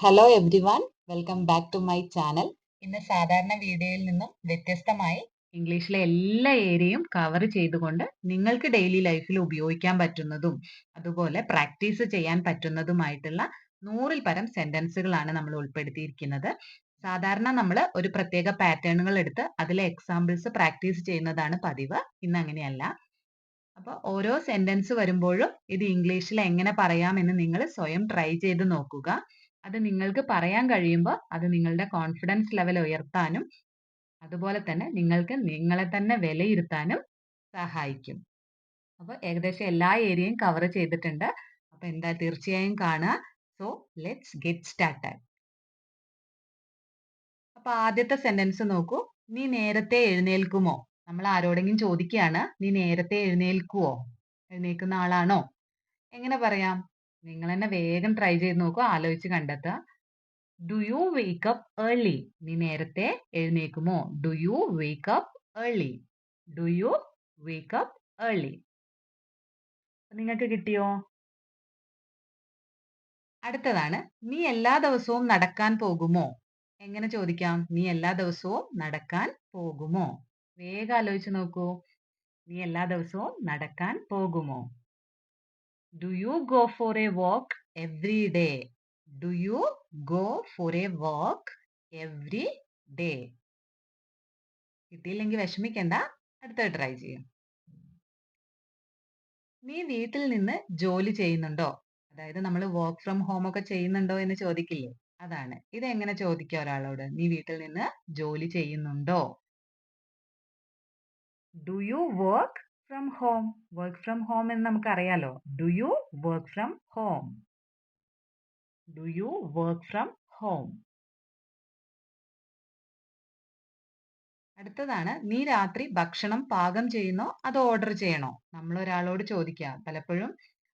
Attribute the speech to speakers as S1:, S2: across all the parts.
S1: Hello everyone welcome back to my channel ഇന്ന് സാധാരണ വീഡിയോയിൽ നിന്നും വ്യത്യസ്തമായി ഇംഗ്ലീഷിലെ എല്ലാ ഏരിയയും കവർ ചെയ്തുകൊണ്ട് നിങ്ങൾക്ക് ഡെയിലി ലൈഫിൽ ഉപയോഗിക്കാൻ പറ്റുന്നതും അതുപോലെ പ്രാക്ടീസ് ചെയ്യാൻ പറ്റുന്നതുമായിട്ടുള്ള നൂറിൽ പരം സെന്റൻസുകളാണ് നമ്മൾ ഉൾപ്പെടുത്തിയിരിക്കുന്നത്. സാധാരണ നമ്മൾ ഒരു പ്രത്യേക പാറ്റേണുകൾ എടുത്ത് അതിലെ എക്സാമ്പിൾസ് പ്രാക്ടീസ് ചെയ്യുന്നതാണ് പതിവ് ഇന്ന് അങ്ങനെയല്ല. അപ്പോൾ ഓരോ സെന്റൻസ് വരുമ്പോഴും ഇത് ഇംഗ്ലീഷിൽ എങ്ങനെ പറയാമെന്ന് നിങ്ങൾ സ്വയം ട്രൈ ചെയ്ത് നോക്കുക. അത് നിങ്ങൾക്ക് പറയാൻ കഴിയുമ്പോൾ അത് നിങ്ങളുടെ കോൺഫിഡൻസ് ലെവൽ ഉയർത്താനും അതുപോലെ തന്നെ നിങ്ങൾക്ക് നിങ്ങളെ തന്നെ വിലയിരുത്താനും സഹായിക്കും. അപ്പോൾ ഏകദേശം എല്ലാ ഏരിയയും കവർ ചെയ്തിട്ടുണ്ട്. അപ്പോൾ എന്താ തീർച്ചയായും കാണുക. സോ ലെറ്റ്സ് ഗെറ്റ് സ്റ്റാർട്ടഡ് അപ്പൊ ആദ്യത്തെ സെന്റൻസ് നോക്കൂ. നീ നേരത്തെ എഴുന്നേൽക്കുമോ? നമ്മൾ ആരോടെങ്കിലും ചോദിക്കുകയാണ്. നീ നേരത്തെ എഴുന്നേൽക്കുവോ? എഴുന്നേൽക്കുന്ന ആളാണോ? എങ്ങനെ പറയാം? നിങ്ങൾ തന്നെ വേഗം ട്രൈ ചെയ്ത് നോക്കൂ ആലോചിച്ച് കണ്ടെത്തുക. Do you wake up early നീ നേരത്തെ എഴുന്നേൽക്കുമോ? Do you wake up early do you wake up early നിങ്ങൾക്ക് കിട്ടിയോ? അടുത്തതാണ് നീ എല്ലാ ദിവസവും നടക്കാൻ പോകുമോ? എങ്ങനെ ചോദിക്കാം? നീ എല്ലാ ദിവസവും നടക്കാൻ പോകുമോ? വേഗം ആലോചിച്ച് നോക്കൂ. നീ എല്ലാ ദിവസവും നടക്കാൻ പോകുമോ? Do you go for a walk every day do you go for a walk every day കിട്ടിയില്ലെങ്കിൽ വിഷമിക്കണ്ട. അടുത്ത ട്രൈ ചെയ്യാം. നീ വീട്ടിൽ നിന്ന് ജോലി ചെയ്യുന്നുണ്ടോ? അതായത് നമ്മൾ വർക്ക് ഫ്രം ഹോം ഒക്കെ ചെയ്യുന്നുണ്ടോ എന്ന് ചോദിക്കില്ലേ? അതാണ്. ഇത് എങ്ങനെ ചോദിക്കുക ഒരാളോട്? നീ വീട്ടിൽ നിന്ന് ജോലി ചെയ്യുന്നുണ്ടോ? Do you work from home work from home എന്ന് നമുക്കറിയാലോ. Do you work from home do you work from home അടുത്തതാണ് നീ രാത്രി ഭക്ഷണം പാകം ചെയ്യുന്നോ? അത് ഓർഡർ ചെയ്യണോ? നമ്മൾ ഒരാളോട് ചോദിക്കുക. പലപ്പോഴും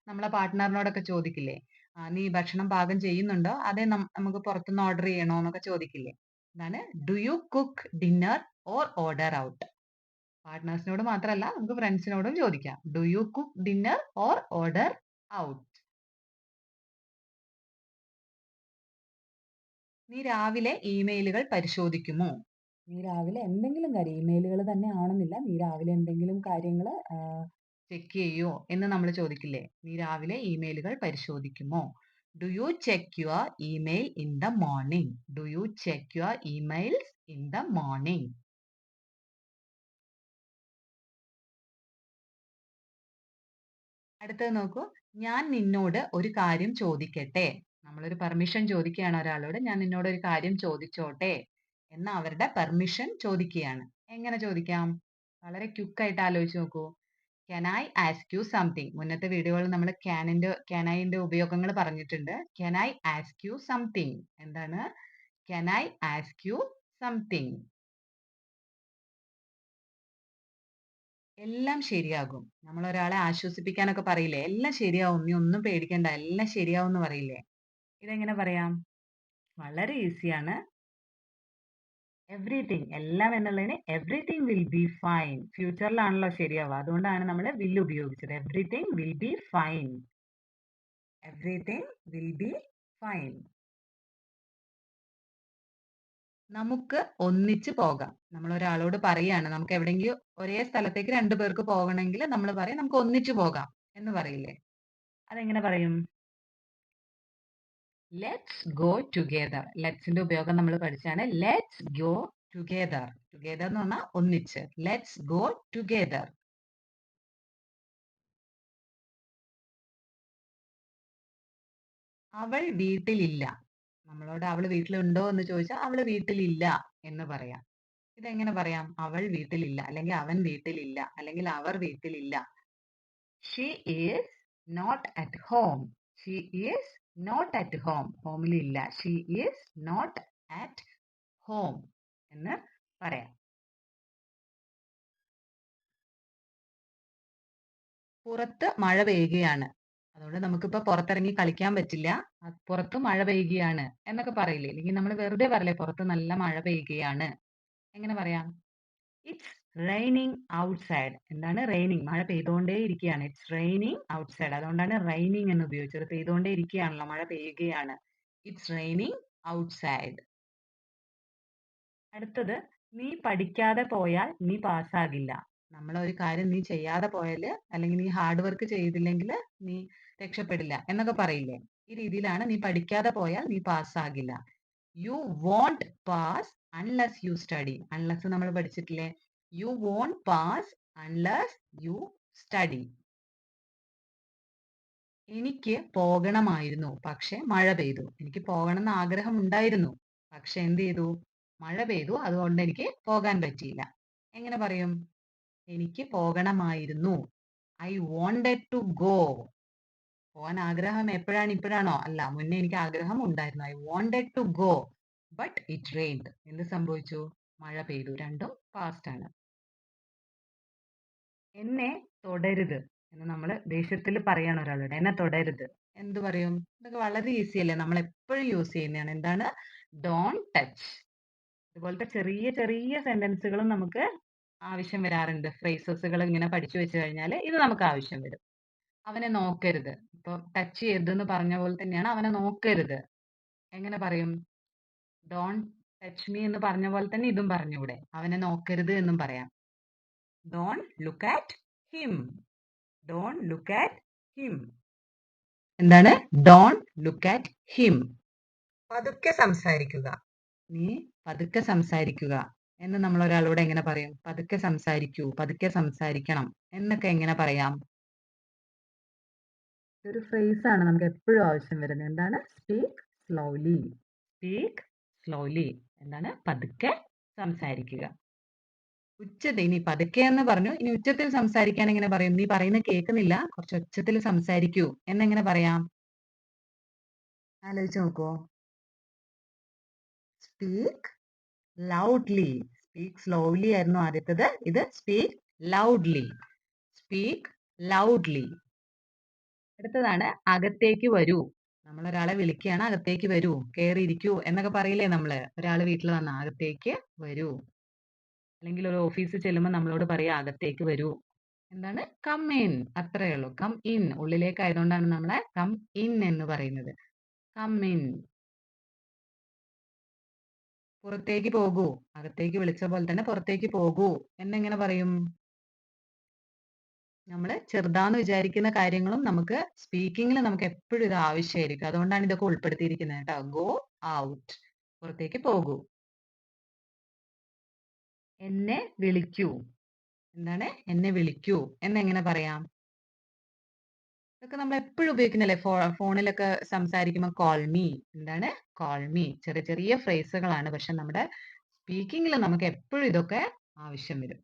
S1: നമ്മളെ പാർട്ട്ണറിനോടൊക്കെ ചോദിക്കില്ലേ? ആ, നീ ഭക്ഷണം പാകം ചെയ്യുന്നുണ്ടോ? അതെ നമുക്ക് പുറത്തുനിന്ന് ഓർഡർ ചെയ്യണോ? എന്നൊക്കെ ചോദിക്കില്ലേ? അതാണ് do you cook dinner or order out പാർട്ട്നേഴ്സിനോട് മാത്രമല്ല നമുക്ക് ഫ്രണ്ട്സിനോടും ചോദിക്കാം. Do you cook dinner or order out നീ രാവിലെ ഇമെയിലുകൾ പരിശോധിക്കുമോ? നീ രാവിലെ എന്തെങ്കിലും കാര്യം ഇമെയിലുകൾ തന്നെ ആണെന്നില്ല. നീ രാവിലെ എന്തെങ്കിലും കാര്യങ്ങൾ ചെക്ക് ചെയ്യോ എന്ന് നമ്മൾ ചോദിക്കില്ലേ? നീ രാവിലെ ഇമെയിലുകൾ പരിശോധിക്കുമോ? Do you check your email in the morning do you check your emails in the morning അടുത്തത് നോക്കൂ. ഞാൻ നിന്നോട് ഒരു കാര്യം ചോദിക്കട്ടെ. നമ്മളൊരു പെർമിഷൻ ചോദിക്കുകയാണ് ഒരാളോട്. ഞാൻ നിന്നോട് ഒരു കാര്യം ചോദിച്ചോട്ടെ എന്ന അവരുടെ പെർമിഷൻ ചോദിക്കുകയാണ്. എങ്ങനെ ചോദിക്കാം? വളരെ ക്യുക്കായിട്ട് ആലോചിച്ച് നോക്കൂ. Can I ask you something മുന്നത്തെ വീഡിയോകളിൽ നമ്മൾ ക്യാനിന്റെ ക്യാനൈന്റെ ഉപയോഗങ്ങൾ പറഞ്ഞിട്ടുണ്ട്. Can I ask you something എന്താണ്? Can I ask you something എല്ലാം ശരിയാകും. നമ്മൾ ഒരാളെ ആശ്വസിപ്പിക്കാനൊക്കെ പറയില്ലേ? എല്ലാം ശരിയാവും. നീ ഒന്നും പേടിക്കണ്ട. എല്ലാം ശരിയാവും എന്ന് പറയില്ലേ? ഇതെങ്ങനെ പറയാം? വളരെ ഈസിയാണ്. എവ്രിതിങ് എല്ലാം എന്നുള്ളതിന് എവ്രിതിങ് വിൽ ബി ഫൈൻ ഫ്യൂച്ചറിലാണല്ലോ ശരിയാവുക. അതുകൊണ്ടാണ് നമ്മൾ വിൽ ഉപയോഗിച്ചത്. Everything will be fine everything will be fine നമുക്ക് ഒന്നിച്ച് പോകാം. നമ്മൾ ഒരാളോട് പറയാണ് നമുക്ക് എവിടെങ്കിലും ഒരേ സ്ഥലത്തേക്ക് രണ്ടു പേർക്ക് പോകണമെങ്കിൽ നമ്മൾ പറയും നമുക്ക് ഒന്നിച്ച് പോകാം എന്ന് പറയില്ലേ? അതെങ്ങനെ പറയും? ലെറ്റ്സ് ഗോ ടുഗെദർ ലെറ്റ്സിന്റെ ഉപയോഗം നമ്മൾ പഠിച്ചാണ്. ലെറ്റ്സ് ഗോ ടുഗെദർ ടുഗെദർ എന്ന് പറഞ്ഞാൽ ഒന്നിച്ച്. ലെറ്റ്സ് ഗോ ടുഗെദർ അവൾ വീട്ടിലില്ല. നമ്മളോട് അവൾ വീട്ടിലുണ്ടോ എന്ന് ചോദിച്ചാൽ അവൾ വീട്ടിലില്ല എന്ന് പറയാം. ഇതെങ്ങനെ പറയാം? അവൾ വീട്ടിലില്ല അല്ലെങ്കിൽ അവൻ വീട്ടിലില്ല അല്ലെങ്കിൽ അവർ വീട്ടിലില്ല she is not at home she is not at home ഹോമിലില്ല she is not at home എന്ന് പറയാം. പുറത്ത് മഴ പെയ്യുകയാണ്. അതുകൊണ്ട് നമുക്കിപ്പോ പുറത്തിറങ്ങി കളിക്കാൻ പറ്റില്ല. പുറത്ത് മഴ പെയ്യുകയാണ് എന്നൊക്കെ പറയില്ലേ? അല്ലെങ്കിൽ നമ്മൾ വെറുതെ പറയില്ലേ പുറത്ത് നല്ല മഴ പെയ്യുകയാണ്. എങ്ങനെ പറയാം? ഇറ്റ്സ് റെയിനിങ് ഔട്ട്സൈഡ് എന്താണ് റെയിനിങ് മഴ പെയ്തുകൊണ്ടേ ഇരിക്കുകയാണ്. ഇറ്റ്സ് റെയിനിങ് ഔട്ട്സൈഡ് അതുകൊണ്ടാണ് റെയിനിങ് എന്ന് ഉപയോഗിച്ചത്. പെയ്തുകൊണ്ടേ ഇരിക്കുകയാണല്ലോ മഴ പെയ്യുകയാണ്. ഇറ്റ്സ് റെയിനിങ് ഔട്ട്സൈഡ് അടുത്തത് നീ പഠിക്കാതെ പോയാൽ നീ പാസ്സാകില്ല നമ്മൾ ഒരു കാര്യം നീ ചെയ്യാതെ പോയാൽ അല്ലെങ്കിൽ നീ ഹാർഡ് വർക്ക് ചെയ്തില്ലെങ്കിൽ നീ രക്ഷപ്പെടില്ല എന്നൊക്കെ പറയില്ലേ? ഈ രീതിയിലാണ് നീ പഠിക്കാതെ പോയാൽ നീ പാസ്സാകില്ല you won't pass unless you study unless നമ്മൾ പഠിച്ചിട്ടില്ലേ? You won't pass unless you study എനിക്ക് പോകണമായിരുന്നു പക്ഷെ മഴ പെയ്തു. എനിക്ക് പോകണം എന്ന് ആഗ്രഹം ഉണ്ടായിരുന്നു പക്ഷെ എന്ത് ചെയ്തു? മഴ പെയ്തു അതുകൊണ്ട് എനിക്ക് പോകാൻ പറ്റിയില്ല. എങ്ങനെ പറയും? എനിക്ക് പോകണമായിരുന്നു. ഐ വോണ്ടഡ് ടു ഗോ പോകാൻ ആഗ്രഹം എപ്പോഴാണ് ഇപ്പോഴാണോ? അല്ല മുന്നേ എനിക്ക് ആഗ്രഹം ഉണ്ടായിരുന്നു I wanted to go but it rained എന്ത് സംഭവിച്ചു? മഴ പെയ്തു. രണ്ടും പാസ്റ്റ് ആണ്. എന്നെ തൊടരുത് എന്ന് നമ്മൾ ദേഷ്യത്തിൽ പറയണം ഒരാളോട്. എന്നെ തൊടരുത്. എന്ത് പറയും? ഇതൊക്കെ വളരെ ഈസി അല്ലേ? നമ്മൾ എപ്പോഴും യൂസ് ചെയ്യുന്നതാണ്. എന്താണ്? ഡോൺ ടച്ച് ഇതുപോലത്തെ ചെറിയ ചെറിയ സെന്റൻസുകളും നമുക്ക് ആവശ്യം വരാറുണ്ട്. ഫ്രേസസുകൾ ഇങ്ങനെ പഠിച്ചു വെച്ച് കഴിഞ്ഞാൽ ഇത് നമുക്ക് ആവശ്യം വരും. അവനെ നോക്കരുത്. ഇപ്പൊ ടച്ച് ചെയ്യരുത് എന്ന് പറഞ്ഞ പോലെ തന്നെയാണ് അവനെ നോക്കരുത്. എങ്ങനെ പറയും? ഡോൺ ടച്ച് മീ എന്ന് പറഞ്ഞ പോലെ തന്നെ ഇതും പറഞ്ഞൂടെ അവനെ നോക്കരുത് എന്നും പറയാം. Don't look at him don't look at him എന്താണ്? ഡോൺ ലുക്ക് ആറ്റ് ഹിം പതുക്കെ സംസാരിക്കുക. നീ പതുക്കെ സംസാരിക്കുക. എന്ന് നമ്മൾ ഒരാളോട് എങ്ങനെ പറയും? പതുക്കെ സംസാരിക്കൂ. പതുക്കെ സംസാരിക്കണം. എന്നൊക്കെ എങ്ങനെ പറയാം? ഒരു ഫ്രേസ് ആണ് നമുക്ക് എപ്പോഴും ആവശ്യം വരുന്നത്. എന്താണ്? സ്പീക്ക് സ്ലോലി സ്പീക്ക് സ്ലോലി എന്താണ്? പതുക്കെ സംസാരിക്കുക. ഉച്ചത്തിൽ ഇനി പതുക്കെ എന്ന് പറഞ്ഞു. ഇനി ഉച്ചത്തിൽ സംസാരിക്കാൻ എങ്ങനെ പറയും? നീ പറയുന്നത് കേൾക്കുന്നില്ല. കുറച്ച് ഉച്ചത്തിൽ സംസാരിക്കൂ. എന്നെങ്ങനെ പറയാം? ആലോചിച്ച് നോക്കൂ സ്പീക്ക് ലൗഡ്ലി സ്പീക്ക് സ്ലോലി ആയിരുന്നു ആദ്യത്തത്. ഇത് സ്പീക്ക് ലൗഡ്ലി സ്പീക്ക് ലൗഡ്ലി അടുത്തതാണ് അകത്തേക്ക് വരൂ. നമ്മൾ ഒരാളെ വിളിക്കുകയാണ് അകത്തേക്ക് വരൂ കയറിയിരിക്കൂ എന്നൊക്കെ പറയില്ലേ നമ്മൾ ഒരാൾ വീട്ടിൽ വന്ന അകത്തേക്ക് വരൂ. അല്ലെങ്കിൽ ഒരു ഓഫീസിൽ ചെല്ലുമ്പോൾ നമ്മളോട് പറയാ അകത്തേക്ക് വരൂ. എന്താണ്? Come in. അത്രയേ ഉള്ളൂ. Come in. ഉള്ളിലേക്ക് ആയതുകൊണ്ടാണ് നമ്മളെ കം ഇൻ എന്ന് പറയുന്നത്. Come in. പുറത്തേക്ക് പോകൂ. അകത്തേക്ക് വിളിച്ച പോലെ തന്നെ പുറത്തേക്ക് പോകൂ. എന്നെങ്ങനെ പറയും? നമ്മൾ ചെറുതാന്ന് വിചാരിക്കുന്ന കാര്യങ്ങളും നമുക്ക് സ്പീക്കിങ്ങിൽ നമുക്ക് എപ്പോഴും ഇത് ആവശ്യമായിരിക്കും അതുകൊണ്ടാണ് ഇതൊക്കെ ഉൾപ്പെടുത്തിയിരിക്കുന്നത് കേട്ടോ. ഗോ ഔട്ട് പുറത്തേക്ക് പോകൂ. എന്നെ വിളിക്കൂ. എന്താണ്? എന്നെ വിളിക്കൂ. എന്നെങ്ങനെ പറയാം? ഇതൊക്കെ നമ്മൾ എപ്പോഴും ഉപയോഗിക്കുന്നല്ലേ ഫോ ഫോണിലൊക്കെ സംസാരിക്കുമ്പോൾ കോൾ മീ എന്താണ്? കോൾ മീ ചെറിയ ചെറിയ ഫ്രേസുകളാണ് പക്ഷെ നമ്മുടെ സ്പീക്കിങ്ങിൽ നമുക്ക് എപ്പോഴും ഇതൊക്കെ ആവശ്യം വരും.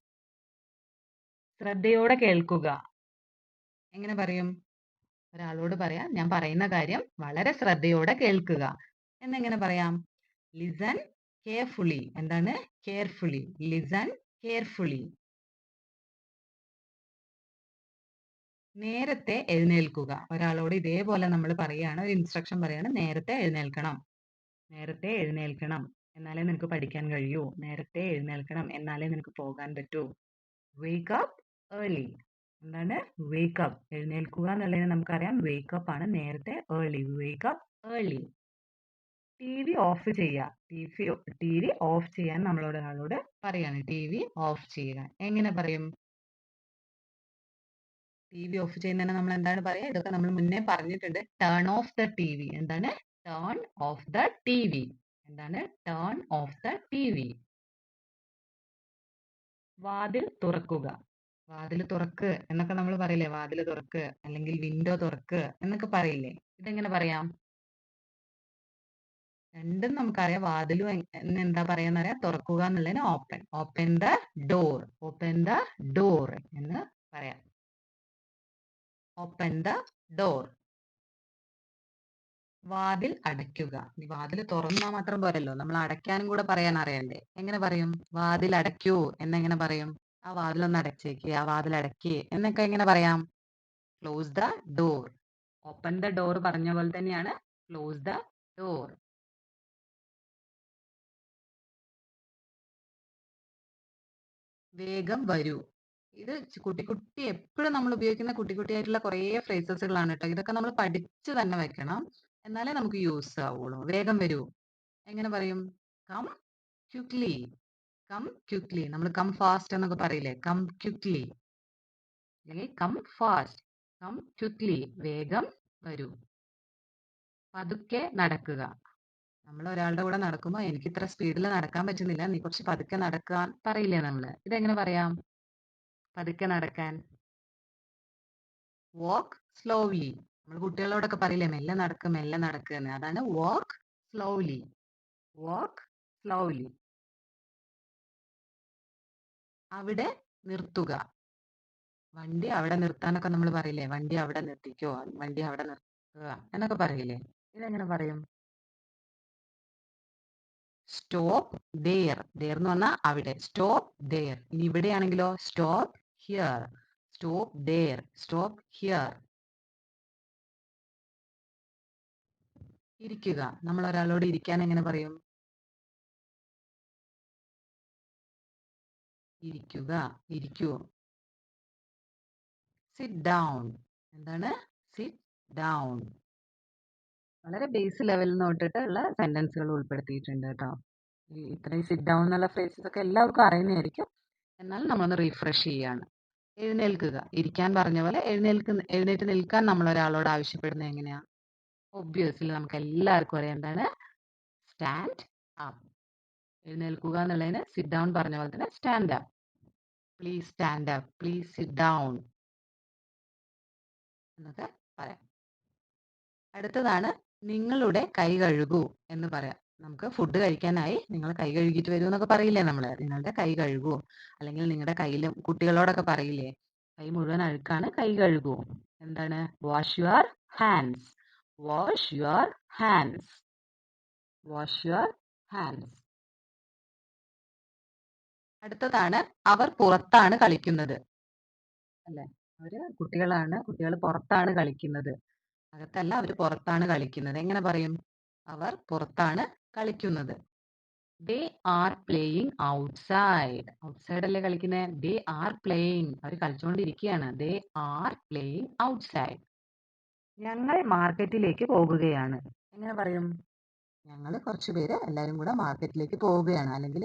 S1: ശ്രദ്ധയോടെ കേൾക്കുക. എങ്ങനെ പറയും? ഒരാളോട് പറയാം ഞാൻ പറയുന്ന കാര്യം വളരെ ശ്രദ്ധയോടെ കേൾക്കുക. എന്നെങ്ങനെ പറയാം? ലിസൺ കെയർഫുള്ളി എന്താണ്? കെയർഫുള്ളി ലിസൺ കെയർഫുള്ളി നേരത്തെ എഴുന്നേൽക്കുക. ഒരാളോട് ഇതേപോലെ നമ്മൾ പറയുകയാണ് ഒരു ഇൻസ്ട്രക്ഷൻ പറയാണ് നേരത്തെ എഴുന്നേൽക്കണം. നേരത്തെ എഴുന്നേൽക്കണം. എന്നാലേ നിനക്ക് പഠിക്കാൻ കഴിയൂ. നേരത്തെ എഴുന്നേൽക്കണം. എന്നാലേ നിനക്ക് പോകാൻ പറ്റൂ. വേക്ക് അപ്പ് ഏർലി എന്താണ്? വേക്കപ്പ് എഴുന്നേൽക്കുക എന്നുള്ളതിനെ നമുക്കറിയാം. വേക്കപ്പ് ആണ് നേരത്തെ early wake up early TV off ചെയ്യുക. T V T V off ചെയ്യാൻ നമ്മളോട് ഒരാളോട് പറയാണ്. ടി വി ഓഫ് ചെയ്യുക. എങ്ങനെ പറയും? ടി വി ഓഫ് ചെയ്യുന്നതിന് നമ്മൾ എന്താണ് പറയുക ഇതൊക്കെ നമ്മൾ മുന്നേ പറഞ്ഞിട്ടുണ്ട്. Turn off the T V എന്താണ്? Turn off the T V എന്താണ്? Turn off the T V വാതിൽ തുറക്കുക. വാതിൽ തുറക്ക് എന്നൊക്കെ നമ്മൾ പറയില്ലേ? വാതിൽ തുറക്ക് അല്ലെങ്കിൽ വിൻഡോ തുറക്ക് എന്നൊക്കെ പറയില്ലേ? ഇതെങ്ങനെ പറയാം? രണ്ടും നമുക്കറിയാം. വാതിലും എന്താ പറയാന്നറിയാം തുറക്കുക എന്നുള്ളതിന് open open the door open the door എന്ന് പറയാം. ഓപ്പൺ ദ ഡോർ വാതിൽ അടയ്ക്കുക. വാതിൽ തുറന്നാൽ മാത്രം പോരല്ലോ. നമ്മൾ അടയ്ക്കാനും കൂടെ പറയാൻ അറിയണ്ടേ? എങ്ങനെ പറയും? വാതിൽ അടയ്ക്കൂ എന്നെങ്ങനെ പറയും? ആ വാതിലൊന്ന് അടച്ചേക്ക് ആ വാതിൽ അടയ്ക്ക് എന്നൊക്കെ എങ്ങനെ പറയാം? Close the door open the door പറഞ്ഞ പോലെ തന്നെയാണ് ക്ലോസ് ദ ഡോർ വേഗം വരൂ. ഇത് കുട്ടി കുട്ടി എപ്പോഴും നമ്മൾ ഉപയോഗിക്കുന്ന കുട്ടി കുട്ടിയായിട്ടുള്ള കുറേ ഫ്രേസസുകളാണ് കേട്ടോ ഇതൊക്കെ നമ്മൾ പഠിച്ചു തന്നെ വെക്കണം. എന്നാലേ നമുക്ക് യൂസ് ആവുള്ളൂ. വേഗം വരൂ. എങ്ങനെ പറയും? കം ക്വിക്ലി കം ക്വിക്ലി നമ്മൾ കം ഫാസ്റ്റ് എന്നൊക്കെ പറയില്ലേ? കം ക്വിക്ലി അല്ലെങ്കിൽ കം ഫാസ്റ്റ് കം ക്വിക്ലി വേഗം വരൂ. പതുക്കെ നടക്കുക. നമ്മൾ ഒരാളുടെ കൂടെ നടക്കുമ്പോൾ എനിക്ക് ഇത്ര സ്പീഡിൽ നടക്കാൻ പറ്റുന്നില്ല. നീ കുറച്ച് പതുക്കെ നടക്കാൻ പറയില്ലേ നമ്മൾ? ഇതെങ്ങനെ പറയാം? പതുക്കെ നടക്കാൻ. വാക്ക് സ്ലോലി നമ്മൾ കുട്ടികളോടൊക്കെ പറയില്ലേ മെല്ലെ നടക്ക് മെല്ലെ നടക്കുക അതാണ് വാക്ക് സ്ലോലി വാക്ക് സ്ലോലി അവിടെ നിർത്തുക. വണ്ടി അവിടെ നിർത്താനൊക്കെ നമ്മൾ പറയില്ലേ? വണ്ടി അവിടെ നിർത്തിക്കോ? വണ്ടി അവിടെ നിർത്തുക. എന്നൊക്കെ പറയില്ലേ? ഇതെങ്ങനെ പറയും? സ്റ്റോപ്പ് ദേർ ദേർ എന്ന് പറഞ്ഞാൽ അവിടെ. സ്റ്റോപ്പ് ദേർ ഇനി ഇവിടെയാണെങ്കിലോ? Stop here stop there stop here ഇരിക്കുക. നമ്മൾ ഒരാളോട് ഇരിക്കാൻ എങ്ങനെ പറയും? ഇരിക്കുക. ഇരിക്കൂ. സിറ്റ് ഡൗൺ എന്താണ്? സിറ്റ് ഡൗൺ വളരെ ബേസ് ലെവലിൽ നിന്ന് തൊട്ടിട്ടുള്ള സെന്റൻസുകൾ ഉൾപ്പെടുത്തിയിട്ടുണ്ട് കേട്ടോ. ഇത്രയും സിറ്റ് ഡൗൺ എന്നുള്ള ഫ്രേസസ് ഒക്കെ എല്ലാവർക്കും അറിയുന്നതായിരിക്കും. എന്നാൽ നമ്മളൊന്ന് റീഫ്രഷ് ചെയ്യാണ്. എഴുന്നേൽക്കുക. ഇരിക്കാൻ പറഞ്ഞ പോലെ എഴുന്നേൽക്കുന്ന എഴുന്നേറ്റ് നിൽക്കാൻ നമ്മൾ ഒരാളോട് ആവശ്യപ്പെടുന്നത് എങ്ങനെയാണ് ഒബ്വിയസ്ലി നമുക്ക് എല്ലാവർക്കും അറിയാം എന്താണ്? സ്റ്റാൻഡ് അപ്പ് എഴുന്നേൽക്കുക എന്നുള്ളതിന് സിറ്റ് ഡൗൺ പറഞ്ഞ പോലെ തന്നെ stand up please stand up please sit down എന്നൊക്കെ പറയാം. അടുത്തതാണ് നിങ്ങളുടെ കൈ കഴുകൂ എന്ന് പറയാം. നമുക്ക് ഫുഡ് കഴിക്കാനായി നിങ്ങൾ കൈ കഴുകിയിട്ട് വരൂ എന്നൊക്കെ പറയില്ലേ നമ്മൾ നിങ്ങളുടെ കൈ കഴുകൂ. അല്ലെങ്കിൽ നിങ്ങളുടെ കയ്യിലും കുട്ടികളോടൊക്കെ പറയില്ലേ? കൈ മുഴുവൻ അഴുക്കാണ് കൈ കഴുകൂ. എന്താണ്? Wash your hands wash your hands wash your hands അടുത്തതാണ് അവർ പുറത്താണ് കളിക്കുന്നത്. അല്ലെ? അവർ കുട്ടികളാണ്. കുട്ടികൾ പുറത്താണ് കളിക്കുന്നത്. അകത്തല്ല അവർ പുറത്താണ് കളിക്കുന്നത്. എങ്ങനെ പറയും? അവർ പുറത്താണ് കളിക്കുന്നത്. They are playing outside outside അല്ലേ കളിക്കുന്നത് ദേ ആർ പ്ലേയിങ് അവർ കളിച്ചുകൊണ്ടിരിക്കുകയാണ് ദേ ആർ പ്ലേയിങ് ഔട്ട്സൈഡ് ഞങ്ങൾ മാർക്കറ്റിലേക്ക് പോകുകയാണ്. എങ്ങനെ പറയും? ഞങ്ങൾ കുറച്ച് പേര് എല്ലാവരും കൂടെ മാർക്കറ്റിലേക്ക് പോവുകയാണ് അല്ലെങ്കിൽ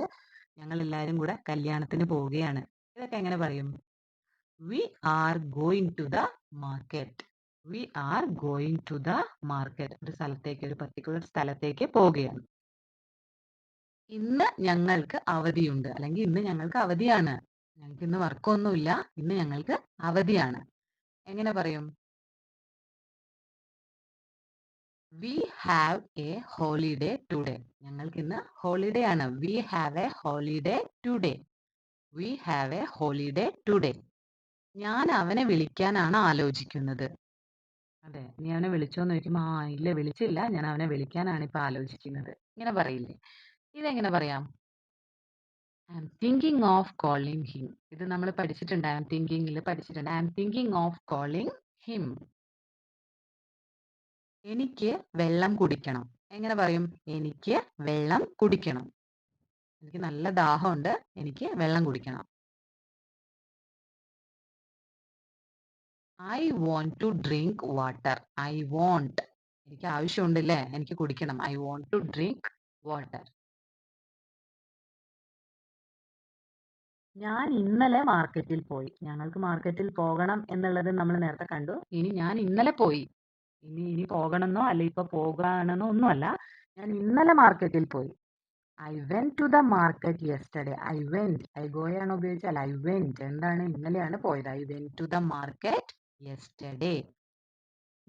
S1: ഞങ്ങൾ എല്ലാവരും കൂടെ കല്യാണത്തിന് പോവുകയാണ്. ഇതൊക്കെ എങ്ങനെ പറയും? We are going to the market we are going to the market ഒരു സ്ഥലത്തേക്ക് ഒരു പർട്ടിക്കുലർ സ്ഥലത്തേക്ക് പോവുകയാണ്. ഇന്ന് ഞങ്ങൾക്ക് അവധിയുണ്ട്. അല്ലെങ്കിൽ ഇന്ന് ഞങ്ങൾക്ക് അവധിയാണ്. ഞങ്ങൾക്ക് ഇന്ന് വർക്കൊന്നുമില്ല ഇന്ന് ഞങ്ങൾക്ക് അവധിയാണ്. എങ്ങനെ പറയും? We have a holiday today ഞങ്ങൾക്ക് ഇന്ന് ഹോളിഡേ ആണ്. We have a holiday today we have a holiday today ഞാൻ അവനെ വിളിക്കാനാണ് ആലോചിക്കുന്നത്. അതെ നീ അവനെ വിളിച്ചോന്ന് ചോദിക്കുമ്പോ ആ ഇല്ല വിളിച്ചില്ല. ഞാൻ അവനെ വിളിക്കാനാണ് ഇപ്പൊ ആലോചിക്കുന്നത്. ഇങ്ങനെ പറയില്ലേ? ഇതെങ്ങനെ പറയാം? I'm thinking of calling him ഇത് നമ്മൾ പഠിച്ചിട്ടുണ്ട്. ഐ എം തിങ്കിങ്ങിൽ പഠിച്ചിട്ടുണ്ട്. I'm thinking of calling him എനിക്ക് വെള്ളം കുടിക്കണം. എങ്ങനെ പറയും? എനിക്ക് വെള്ളം കുടിക്കണം. എനിക്ക് നല്ല ദാഹമുണ്ട്. എനിക്ക് വെള്ളം കുടിക്കണം. I want to drink water I want എനിക്ക് ആവശ്യമുണ്ടല്ലേ എനിക്ക് കുടിക്കണം. I want to drink water ഞാൻ ഇന്നലെ മാർക്കറ്റിൽ പോയി. ഞങ്ങൾക്ക് മാർക്കറ്റിൽ പോകണം എന്നുള്ളത് നമ്മൾ നേരത്തെ കണ്ടു. ഇനി ഞാൻ ഇന്നലെ പോയി. ഇനി ഇനി പോകണമെന്നോ അല്ല ഇപ്പൊ പോകാണെന്നോ ഒന്നുമല്ല. ഞാൻ ഇന്നലെ മാർക്കറ്റിൽ പോയി. I went to the market yesterday I went I ഗോയാണ് ഉപയോഗിച്ചാൽ ഐ വെന്റ് എന്താണ്? ഇന്നലെയാണ് പോയത്. I went to the market yesterday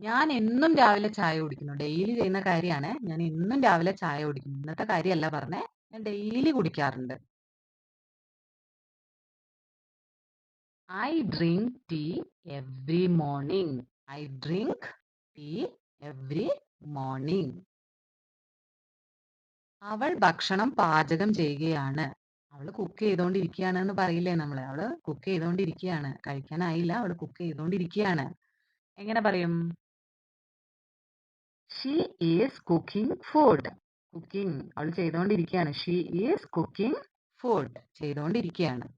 S1: ഞാൻ എന്നും രാവിലെ ചായ കുടിക്കുന്നു. ഡെയിലി ചെയ്യുന്ന കാര്യമാണ്. ഞാൻ എന്നും രാവിലെ ചായ കുടിക്കുന്നു. ഇന്നത്തെ കാര്യമല്ല പറഞ്ഞേ. ഞാൻ ഡെയിലി കുടിക്കാറുണ്ട്. I drink tea every morning I drink tea every morning അവൾ ഭക്ഷണം പാചകം ചെയ്യുകയാണ്. അവൾ കുക്ക് ചെയ്തുകൊണ്ടിരിക്കുകയാണ് എന്ന് പറയില്ലേ നമ്മൾ? അവൾ കുക്ക് ചെയ്തുകൊണ്ടിരിക്കുകയാണ് കഴിക്കാനായില്ല അവൾ കുക്ക് ചെയ്തുകൊണ്ടിരിക്കുകയാണ് എങ്ങനെ പറയും? She is cooking food cooking അവൾ ചെയ്തുകൊണ്ടിരിക്കുകയാണ് ഷീ ഈസ് കുക്കിംഗ് ഫുഡ് ചെയ്തുകൊണ്ടിരിക്കുകയാണ്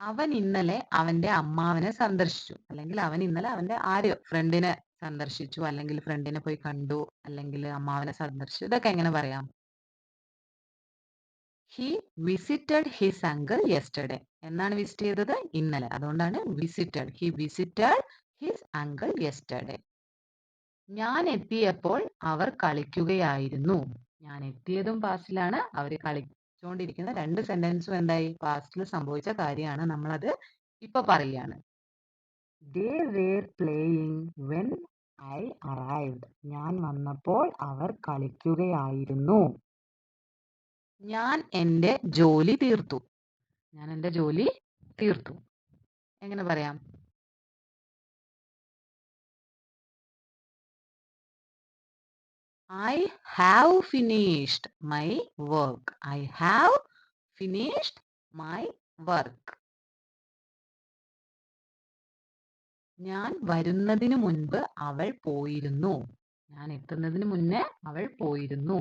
S1: അവൻ ഇന്നലെ അവന്റെ അമ്മാവനെ സന്ദർശിച്ചു. അല്ലെങ്കിൽ അവൻ ഇന്നലെ അവന്റെ ആര്? ഫ്രണ്ടിനെ സന്ദർശിച്ചു. അല്ലെങ്കിൽ ഫ്രണ്ടിനെ പോയി കണ്ടു. അല്ലെങ്കിൽ അമ്മാവനെ സന്ദർശിച്ചു. ഇതൊക്കെ എങ്ങനെ പറയാം? He visited his uncle yesterday എന്നാണ് വിസിറ്റ് ചെയ്തത്? ഇന്നലെ. അതുകൊണ്ടാണ് visited he visited his uncle yesterday ഞാൻ എത്തിയപ്പോൾ അവർ കളിക്കുകയായിരുന്നു. ഞാൻ എത്തിയതും പാസ്റ്റിലാണ് അവർ കളിച്ചുകൊണ്ടിരിക്കുന്ന രണ്ട് സെന്റൻസും എന്തായി? പാസ്റ്റിൽ സംഭവിച്ച കാര്യമാണ്. നമ്മളത് ഇപ്പൊ പറയുകയാണ്. They were playing when I arrived ഞാൻ വന്നപ്പോൾ അവർ കളിക്കുകയായിരുന്നു. ഞാൻ എന്റെ ജോലി തീർത്തു. ഞാൻ എന്റെ ജോലി തീർത്തു. എങ്ങനെ പറയാം? I have finished my work I have finished my work ഞാൻ വരുന്നതിന് മുൻപ് അവൾ പോയിരുന്നു. ഞാൻ എത്തുന്നതിന് മുന്നേ അവൾ പോയിരുന്നു.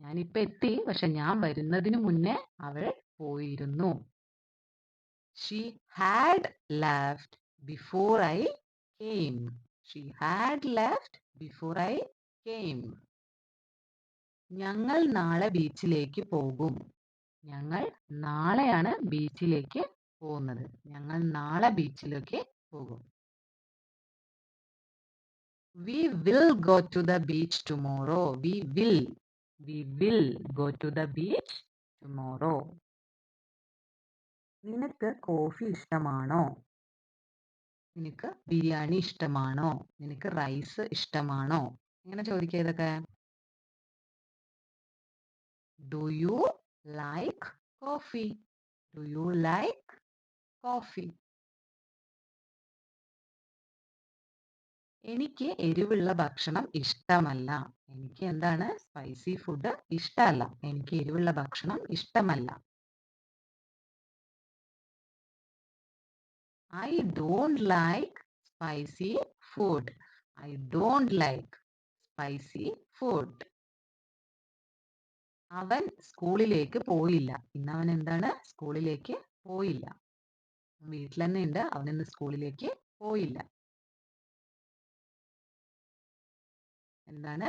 S1: ഞാൻ ഇപ്പൊ എത്തി പക്ഷെ ഞാൻ വരുന്നതിന് മുന്നേ അവൾ പോയിരുന്നു. She had left before I came she had left before I came ഞങ്ങൾ നാളെ ബീച്ചിലേക്ക് പോകും. ഞങ്ങൾ നാളെയാണ് ബീച്ചിലേക്ക് പോകുന്നത്. ഞങ്ങൾ നാളെ ബീച്ചിലേക്ക് പോകും. We will go to the beach tomorrow we will we will go to the beach tomorrow നിനക്ക് കോഫി ഇഷ്ടമാണോ? നിനക്ക് ബിരിയാണി ഇഷ്ടമാണോ? നിനക്ക് റൈസ് ഇഷ്ടമാണോ? എങ്ങനെ ചോദിക്കുക ഇതൊക്കെ do you like coffee do you like coffee എനിക്ക് എരിവുള്ള ഭക്ഷണം ഇഷ്ടമല്ല. എനിക്ക് എന്താണ്? സ്പൈസി ഫുഡ് ഇഷ്ടമല്ല. എനിക്ക് എരിവുള്ള ഭക്ഷണം ഇഷ്ടമല്ല. I don't like spicy food I don't like spicy food അവൻ സ്കൂളിലേക്ക് പോയില്ല. ഇന്ന് അവൻ എന്താണ്? സ്കൂളിലേക്ക് പോയില്ല. വീട്ടിൽ തന്നെ ഉണ്ട്. അവൻ ഇന്ന് സ്കൂളിലേക്ക് പോയില്ല. എന്താണ്?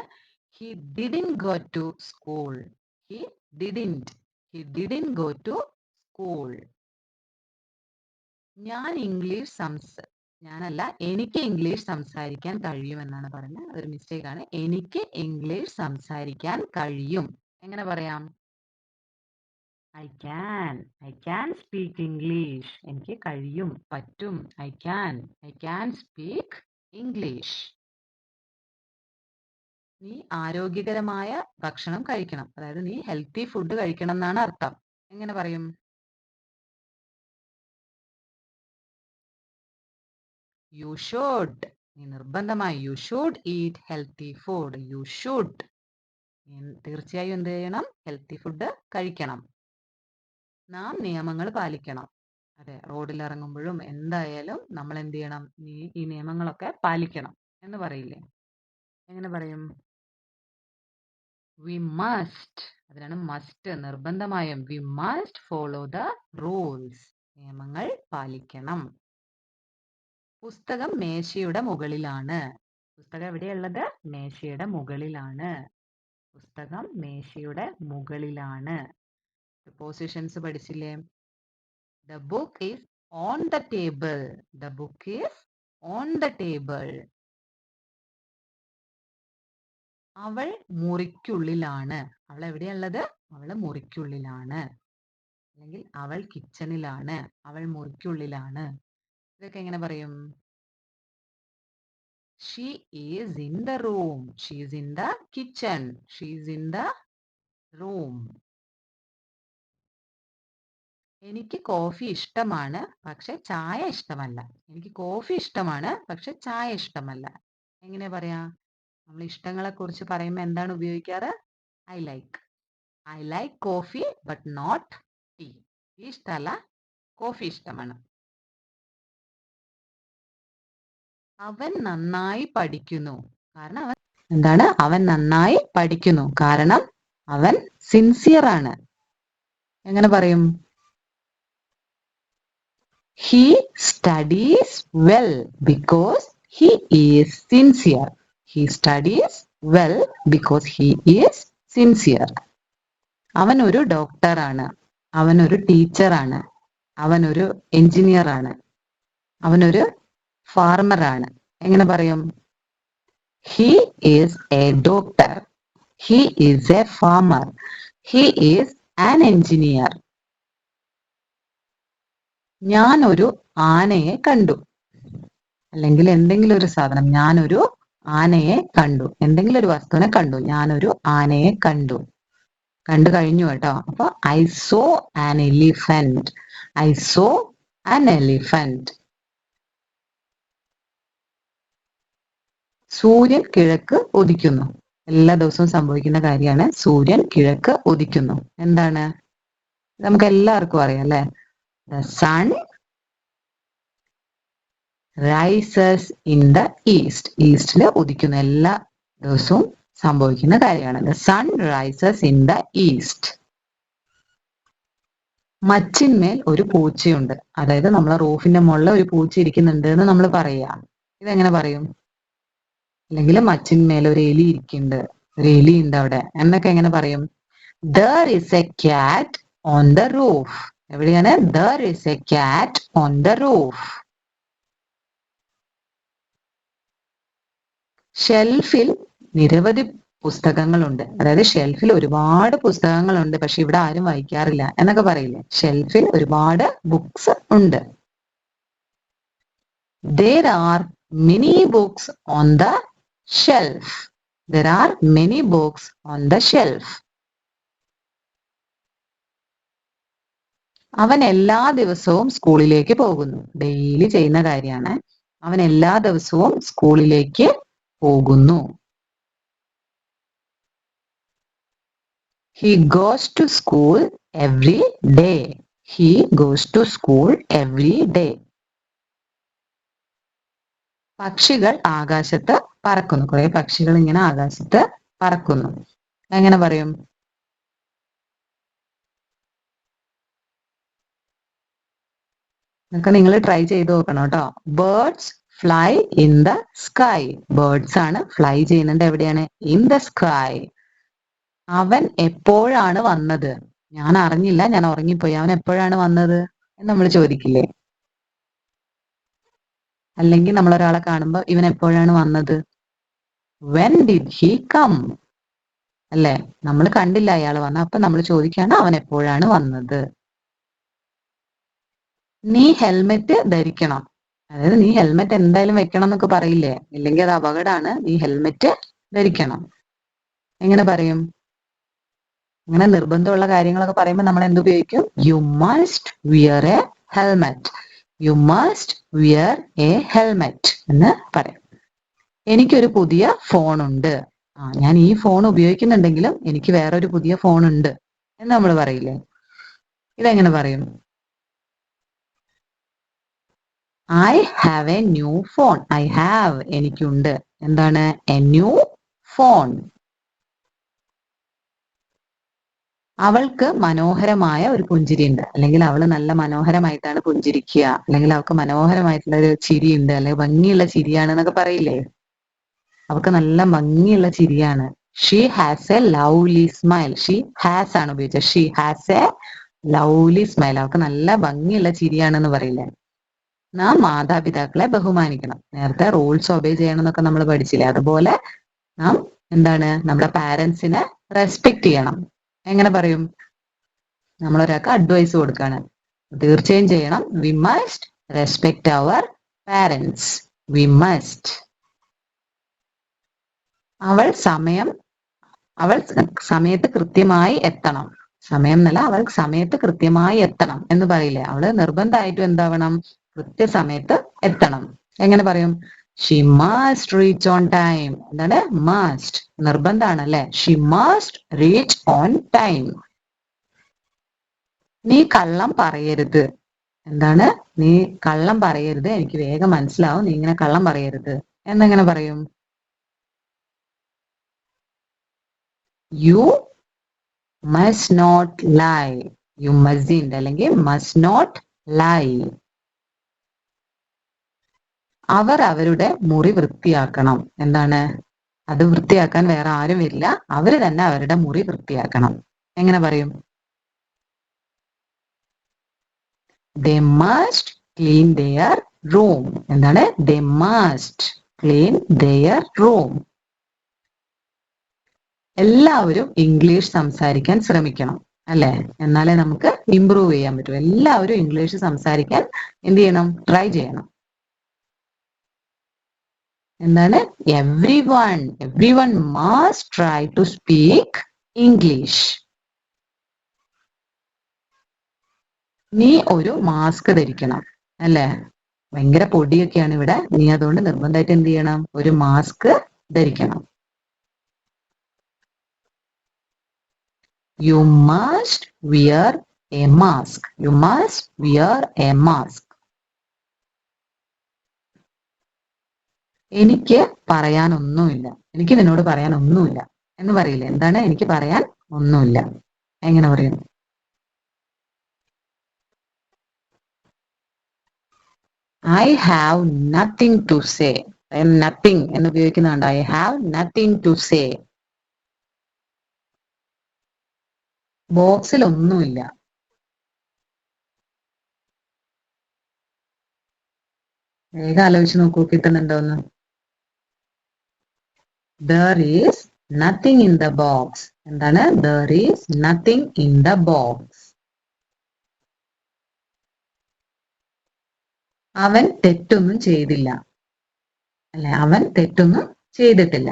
S1: He didn't go to school he didn't he didn't go to school ഞാൻ ഇംഗ്ലീഷ് സംസ ഞാനല്ല എനിക്ക് ഇംഗ്ലീഷ് സംസാരിക്കാൻ കഴിയുമെന്നാണ് പറയുന്നത്. ഒരു മിസ്റ്റേക്ക് ആണ്. എനിക്ക് ഇംഗ്ലീഷ് സംസാരിക്കാൻ കഴിയും. എങ്ങനെ പറയാം? I can I can speak English എനിക്ക് കഴിയും പറ്റും. I can I can speak English നീ ആരോഗ്യകരമായ ഭക്ഷണം കഴിക്കണം. അതായത് നീ ഹെൽത്തി ഫുഡ് കഴിക്കണം എന്നാണ് അർത്ഥം. എങ്ങനെ പറയും? യു ഷുഡ് നീ നിർബന്ധമായി you should eat healthy food you should തീർച്ചയായും എന്ത് ചെയ്യണം? ഹെൽത്തി ഫുഡ് കഴിക്കണം. നാം നിയമങ്ങൾ പാലിക്കണം. അതെ റോഡിൽ ഇറങ്ങുമ്പോഴും എന്തായാലും നമ്മൾ എന്ത് ചെയ്യണം? ഈ നിയമങ്ങളൊക്കെ പാലിക്കണം എന്ന് പറയില്ലേ? എങ്ങനെ പറയും? വി മസ്റ്റ് അതിനാണ് മസ്റ്റ് നിർബന്ധമായും we must follow the rules നിയമങ്ങൾ പാലിക്കണം. പുസ്തകം മേശയുടെ മുകളിലാണ്. പുസ്തകം എവിടെയുള്ളത്? മേശയുടെ മുകളിലാണ്. പുസ്തകം മേശയുടെ മുകളിലാണ്. പൊസിഷൻസ് പഠിച്ചില്ലേ? The book is on the table the book is on the table അവൾ മുറിക്കുള്ളിലാണ്. അവൾ എവിടെയുള്ളത്? അവൾ മുറിക്കുള്ളിലാണ്. അല്ലെങ്കിൽ അവൾ കിച്ചണിലാണ് അവൾ മുറിക്കുള്ളിലാണ്. ഇതൊക്കെ എങ്ങനെ പറയും? She is in the room she is in the kitchen she is in the room എനിക്ക് കോഫി ഇഷ്ടമാണ് പക്ഷെ ചായ ഇഷ്ടമല്ല. എനിക്ക് കോഫി ഇഷ്ടമാണ് പക്ഷെ ചായ ഇഷ്ടമല്ല. എങ്ങനെ പറയാ? നമ്മൾ ഇഷ്ടങ്ങളെ കുറിച്ച് പറയുമ്പോൾ എന്താണ് ഉപയോഗിക്കാറ്? I like I like coffee but not tea tea ഇഷ്ടമല്ല കോഫി ഇഷ്ടമാണ്. അവൻ നന്നായി പഠിക്കുന്നു. കാരണം അവൻ എന്താണ്? അവൻ നന്നായി പഠിക്കുന്നു. കാരണം അവൻ സിൻസിയർ ആണ്. എങ്ങനെ പറയും? He studies well because he is sincere he studies well because he is sincere അവൻ ഒരു ഡോക്ടറാണ് അവൻ ഒരു ടീച്ചറാണ് എഞ്ചിനീയർ ആണ്. അവനൊരു ഫാർമറാണ് എങ്ങനെ പറയും? He is a doctor he is a farmer he is an engineer ഞാൻ ഒരു ആനയെ കണ്ടു. അല്ലെങ്കിൽ എന്തെങ്കിലും ഒരു സാധനം. ഞാനൊരു ആനയെ കണ്ടു. എന്തെങ്കിലും ഒരു വസ്തുവിനെ കണ്ടു. ഞാനൊരു ആനയെ കണ്ടു. കണ്ടു കഴിഞ്ഞു കേട്ടോ. അപ്പൊ I saw an elephant I saw an elephant സൂര്യൻ കിഴക്ക് ഉദിക്കുന്നു. എല്ലാ ദിവസവും സംഭവിക്കുന്ന കാര്യമാണ് സൂര്യൻ കിഴക്ക് ഉദിക്കുന്നു. എന്താണ്? നമുക്ക് എല്ലാവർക്കും അറിയാം അല്ലെ? Sun rises in the east ഈസ്റ്റിൽ ഉദിക്കുന്ന എല്ലാ ദിവസവും സംഭവിക്കുന്ന കാര്യമാണ്. The sun rises in the east മച്ചിന്മേൽ ഒരു പൂച്ചയുണ്ട്. അതായത് നമ്മളെ റൂഫിന്റെ മുകളിൽ ഒരു പൂച്ച ഇരിക്കുന്നുണ്ട് എന്ന് നമ്മൾ പറയാ. ഇതെങ്ങനെ പറയും? അല്ലെങ്കിൽ മച്ചിന്മേൽ ഒരു എലി ഇരിക്കുന്നുണ്ട്. ഒരു എലി ഉണ്ട് അവിടെ. എന്നൊക്കെ എങ്ങനെ പറയും? There is a cat on the roof എവിടെയാണ്? There is a cat on the roof ഷെൽഫിൽ നിരവധി പുസ്തകങ്ങളുണ്ട്. അതായത് ഷെൽഫിൽ ഒരുപാട് പുസ്തകങ്ങളുണ്ട്. പക്ഷെ ഇവിടെ ആരും വായിക്കാറില്ല എന്നൊക്കെ പറയില്ലേ? ഷെൽഫിൽ ഒരുപാട് ബുക്സ് ഉണ്ട്. There are many books on the shelf. There are many books on the shelf. അവൻ എല്ലാ ദിവസവും സ്കൂളിലേക്ക് പോകുന്നു. ഡെയിലി ചെയ്യുന്ന കാര്യമാണ്. അവൻ എല്ലാ ദിവസവും സ്കൂളിലേക്ക് പോകുന്നു. He goes to school every day he goes to school every day പക്ഷികൾ ആകാശത്ത് പറക്കുന്നു. കുറെ പക്ഷികൾ ഇങ്ങനെ ആകാശത്ത് പറക്കുന്നു. എങ്ങനെ പറയും? നിങ്ങൾക്ക് നിങ്ങൾ ട്രൈ ചെയ്ത് നോക്കണം കേട്ടോ. Birds fly in the sky birds ആണ് ഫ്ലൈ ചെയ്യുന്നുണ്ട് എവിടെയാണ്? ഇൻ ദ സ്കൈ അവൻ എപ്പോഴാണ് വന്നത്? ഞാൻ അറിഞ്ഞില്ല ഞാൻ ഉറങ്ങിപ്പോയി. അവൻ എപ്പോഴാണ് വന്നത് എന്ന് നമ്മൾ ചോദിക്കില്ലേ? അല്ലെങ്കിൽ നമ്മൾ ഒരാളെ കാണുമ്പോൾ ഇവൻ എപ്പോഴാണ് വന്നത്? വെൻ ഡിഡ് ഹി കം അല്ലെ? നമ്മൾ കണ്ടില്ല അയാൾ വന്ന അപ്പൊ നമ്മൾ ചോദിക്കാണ് അവൻ എപ്പോഴാണ് വന്നത്? നീ ഹെൽമെറ്റ് ധരിക്കണം. അതായത് നീ ഹെൽമെറ്റ് എന്തായാലും വെക്കണം എന്നൊക്കെ പറയില്ലേ? ഇല്ലെങ്കിൽ അത് അപകടമാണ്. നീ ഹെൽമെറ്റ് ധരിക്കണം. എങ്ങനെ പറയും? അങ്ങനെ നിർബന്ധമുള്ള കാര്യങ്ങളൊക്കെ പറയുമ്പോൾ നമ്മൾ എന്ത് ഉപയോഗിക്കും? You must wear a helmet you must wear a helmet എന്ന് പറയും. എനിക്കൊരു പുതിയ ഫോൺ ഉണ്ട്. ആ ഞാൻ ഈ ഫോൺ ഉപയോഗിക്കുന്നുണ്ടെങ്കിലും എനിക്ക് വേറൊരു പുതിയ ഫോൺ ഉണ്ട് എന്ന് നമ്മൾ പറയില്ലേ? ഇതെങ്ങനെ പറയും? I have a new phone I have എനിക്കുണ്ട്. എന്താണ്? എ ന്യൂ ഫോൺ അവൾക്ക് മനോഹരമായ ഒരു പുഞ്ചിരിയുണ്ട്. അല്ലെങ്കിൽ അവൾ നല്ല മനോഹരമായിട്ടാണ് പുഞ്ചിരിക്കുക. അല്ലെങ്കിൽ അവൾക്ക് മനോഹരമായിട്ടുള്ള ഒരു ചിരിയുണ്ട്. അല്ലെങ്കിൽ ഭംഗിയുള്ള ചിരിയാണ് എന്നൊക്കെ പറയില്ലേ? അവൾക്ക് നല്ല ഭംഗിയുള്ള ചിരിയാണ്. She has a lovely smile she has ആണ് ഉപയോഗിച്ചത്. She has a lovely smile അവൾക്ക് നല്ല ഭംഗിയുള്ള ചിരിയാണെന്ന് പറയില്ലേ? നാം മാതാപിതാക്കളെ ബഹുമാനിക്കണം. നേരത്തെ റൂൾസ് ഒബേ ചെയ്യണം എന്നൊക്കെ നമ്മൾ പഠിച്ചില്ലേ? അതുപോലെ നാം എന്താണ്? നമ്മുടെ പാരന്റ്സിനെ റെസ്പെക്ട് ചെയ്യണം. എങ്ങനെ പറയും? നമ്മൾ ഒരാൾക്ക് അഡ്വൈസ് കൊടുക്കാണ്. തീർച്ചയായും ചെയ്യണം. We must respect our parents we must അവൾ സമയം അവൾ സമയത്ത് കൃത്യമായി എത്തണം. സമയം എന്നല്ല അവൾ സമയത്ത് കൃത്യമായി എത്തണം എന്ന് പറയില്ലേ? അവൾ നിർബന്ധമായിട്ടും എന്താവണം? കൃത്യസമയത്ത് എത്തണം. എങ്ങനെ പറയും? She must reach on time എന്താണ്? മാസ്റ്റ് നിർബന്ധമാണ് അല്ലെ she must reach on time നീ കള്ളം പറയരുത്. എന്താണ്? നീ കള്ളം പറയരുത്. എനിക്ക് വേഗം മനസ്സിലാവും. നീ ഇങ്ങനെ കള്ളം പറയരുത്. എന്നെങ്ങനെ പറയും? യു മസ് നോട്ട് ലൈ യു മസിൻഡ് അല്ലെങ്കിൽ മസ് നോട്ട് ലൈ അവർ അവരുടെ മുറി വൃത്തിയാക്കണം. എന്താണ്? അത് വൃത്തിയാക്കാൻ വേറെ ആരും ഇല്ല. അവർ തന്നെ അവരുടെ മുറി വൃത്തിയാക്കണം. എങ്ങനെ പറയും? They must clean their room എന്താണ്? They must clean their room എല്ലാവരും ഇംഗ്ലീഷ് സംസാരിക്കാൻ ശ്രമിക്കണം അല്ലെ? എന്നാലേ നമുക്ക് ഇംപ്രൂവ് ചെയ്യാൻ പറ്റൂ. എല്ലാവരും ഇംഗ്ലീഷ് സംസാരിക്കാൻ എന്ത് ചെയ്യണം? ട്രൈ ചെയ്യണം. എന്താണ്? Everyone everyone must try to speak English നീ ഒരു മാസ്ക് ധരിക്കണം അല്ലേ? ഭയങ്കര പൊടിയൊക്കെയാണ് ഇവിടെ. നീ അതുകൊണ്ട് നിർബന്ധമായിട്ട് എന്ത് ചെയ്യണം? ഒരു മാസ്ക് ധരിക്കണം. You must wear a mask you must wear a mask എനിക്ക് പറയാൻ ഒന്നുമില്ല എനിക്ക് നിന്നോട് പറയാൻ ഒന്നുമില്ല എന്ന് പറയില്ല? എന്താണ്? എനിക്ക് പറയാൻ ഒന്നുമില്ല. എങ്ങനെ പറയും? I have nothing to say nothing എന്ന് ഉപയോഗിക്കുന്നുണ്ട്. I have nothing to say ബോക്സിൽ ഒന്നുമില്ല. വേഗം ആലോചിച്ച് നോക്കൂ കിട്ടുന്നുണ്ടോന്ന് there is nothing in the box എന്താണ്? There is nothing in the box അവൻ തെറ്റൊന്നും ചെയ്തില്ല. അല്ലെ? അവൻ തെറ്റൊന്നും ചെയ്തിട്ടില്ല.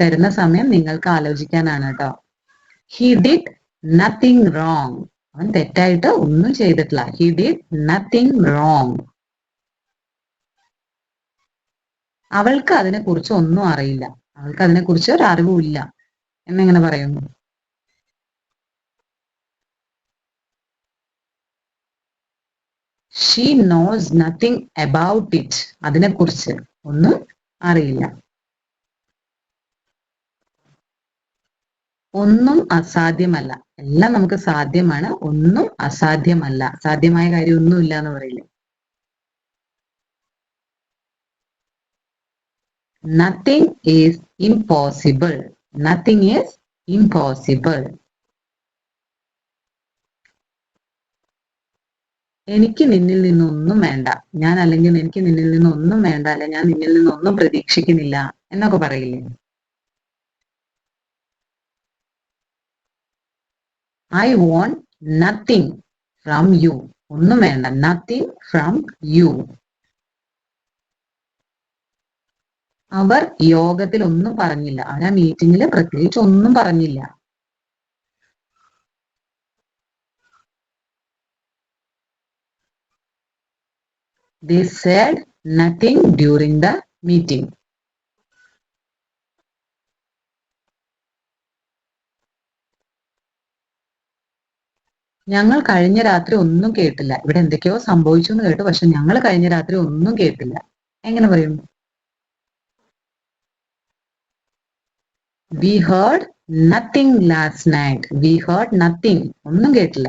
S1: തരുന്ന സമയം നിങ്ങൾക്ക് ആലോചിക്കാനാണ് കേട്ടോ. ഹി ഡിഡ് നത്തിങ് റോങ് അവൻ തെറ്റായിട്ട് ഒന്നും ചെയ്തിട്ടില്ല. ഹി ഡിഡ് നത്തിങ് റോങ് അവൾക്ക് അതിനെക്കുറിച്ച് ഒന്നും അറിയില്ല. അവൾക്ക് അതിനെക്കുറിച്ച് ഒരു അറിവുമില്ല എന്നിങ്ങനെ പറയുന്നു. She knows nothing about it അതിനെ കുറിച്ച് ഒന്നും അറിയില്ല. ഒന്നും അസാധ്യമല്ല. എല്ലാം നമുക്ക് സാധ്യമാണ്. ഒന്നും അസാധ്യമല്ല. സാധ്യമായ കാര്യം ഒന്നുമില്ല എന്ന് പറയില്ലേ? Nothing is impossible. Nothing is impossible. എനിക്ക് നിന്നിൽ നിന്നൊന്നും വേണ്ട. ഞാൻ അല്ലെങ്കിൽ എനിക്ക് നിന്നിൽ നിന്നൊന്നും വേണ്ട അല്ലെ ഞാൻ നിന്നിൽ നിന്നൊന്നും പ്രതീക്ഷിക്കുന്നില്ല എന്നൊക്കെ പറയില്ലേ? I want nothing from you ഒന്നും വേണ്ട. നത്തിങ് ഫ്രം യു അവർ യോഗത്തിൽ ഒന്നും പറഞ്ഞില്ല. അവൻ ആ മീറ്റിംഗിൽ പ്രത്യേകിച്ച് ഒന്നും പറഞ്ഞില്ല. They said nothing during the meeting. ഞങ്ങൾ കഴിഞ്ഞ രാത്രി ഒന്നും കേട്ടില്ല. ഇവിടെ എന്തൊക്കെയോ സംഭവിച്ചു എന്ന് കേട്ടു. പക്ഷെ ഞങ്ങൾ കഴിഞ്ഞ രാത്രി ഒന്നും കേട്ടില്ല. എങ്ങനെ പറയും? We heard nothing last night we heard nothing ഒന്നും കേട്ടില്ല.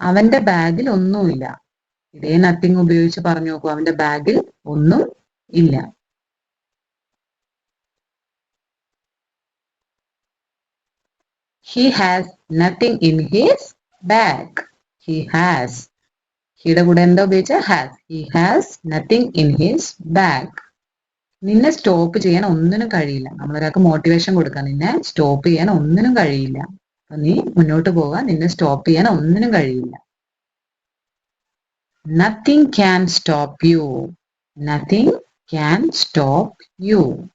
S1: അവന്റെ ബാഗിൽ ഒന്നുമില്ല ഇതേ നത്തിങ് ഉപയോഗിച്ച് പറഞ്ഞു നോക്കൂ. അവന്റെ ബാഗിൽ ഒന്നും ഇല്ല. He has nothing in his bag he has ഹിയുടെ കൂടെ എന്താ ഉപയോഗിച്ച? Has he has nothing in his bag നിന്നെ സ്റ്റോപ്പ് ചെയ്യാൻ ഒന്നിനും കഴിയില്ല. നമ്മളൊരാൾക്ക് മോട്ടിവേഷൻ കൊടുക്കാം. നിന്നെ സ്റ്റോപ്പ് ചെയ്യാൻ ഒന്നിനും കഴിയില്ല. അപ്പൊ നീ മുന്നോട്ട് പോവാ. നിന്നെ സ്റ്റോപ്പ് ചെയ്യാൻ ഒന്നിനും കഴിയില്ല. Nothing can stop you nothing can stop you